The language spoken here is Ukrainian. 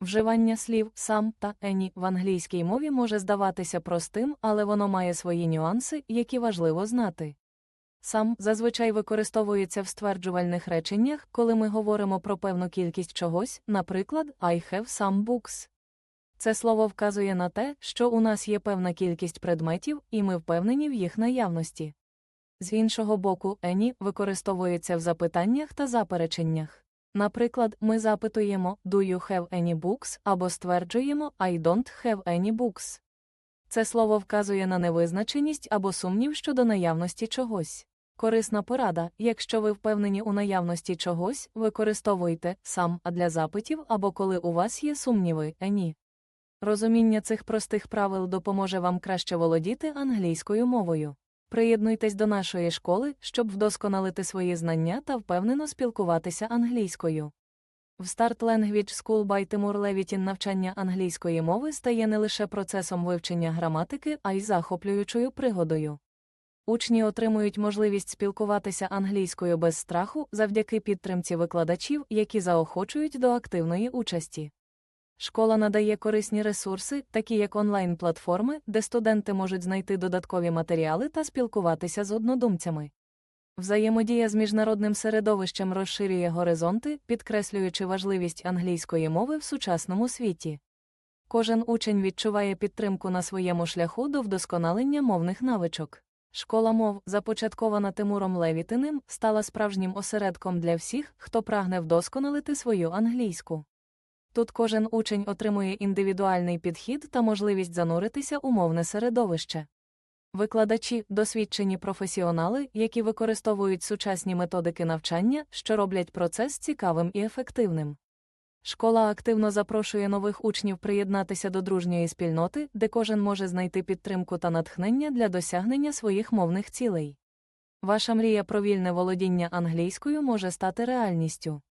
Вживання слів сам та ені в англійській мові може здаватися простим, але воно має свої нюанси, які важливо знати. Сам зазвичай використовується в стверджувальних реченнях, коли ми говоримо про певну кількість чогось, наприклад, I have some books. Це слово вказує на те, що у нас є певна кількість предметів, і ми впевнені в їх наявності. З іншого боку, any використовується в запитаннях та запереченнях. Наприклад, ми запитуємо Do you have any books або стверджуємо I don't have any books. Це слово вказує на невизначеність або сумнів щодо наявності чогось. Корисна порада, якщо ви впевнені у наявності чогось, використовуйте сам а для запитів або коли у вас є сумніви, any. Розуміння цих простих правил допоможе вам краще володіти англійською мовою. Приєднуйтесь до нашої школи, щоб вдосконалити свої знання та впевнено спілкуватися англійською. В Start Language School by Timur Levitin навчання англійської мови стає не лише процесом вивчення граматики, а й захоплюючою пригодою. Учні отримують можливість спілкуватися англійською без страху завдяки підтримці викладачів, які заохочують до активної участі. Школа надає корисні ресурси, такі як онлайн-платформи, де студенти можуть знайти додаткові матеріали та спілкуватися з однодумцями. Взаємодія з міжнародним середовищем розширює горизонти, підкреслюючи важливість англійської мови в сучасному світі. Кожен учень відчуває підтримку на своєму шляху до вдосконалення мовних навичок. Школа мов, започаткована Тимуром Левітиним, стала справжнім осередком для всіх, хто прагне вдосконалити свою англійську. Тут кожен учень отримує індивідуальний підхід та можливість зануритися у мовне середовище. Викладачі досвідчені професіонали, які використовують сучасні методики навчання, що роблять процес цікавим і ефективним. Школа активно запрошує нових учнів приєднатися до дружньої спільноти, де кожен може знайти підтримку та натхнення для досягнення своїх мовних цілей. Ваша мрія про вільне володіння англійською може стати реальністю.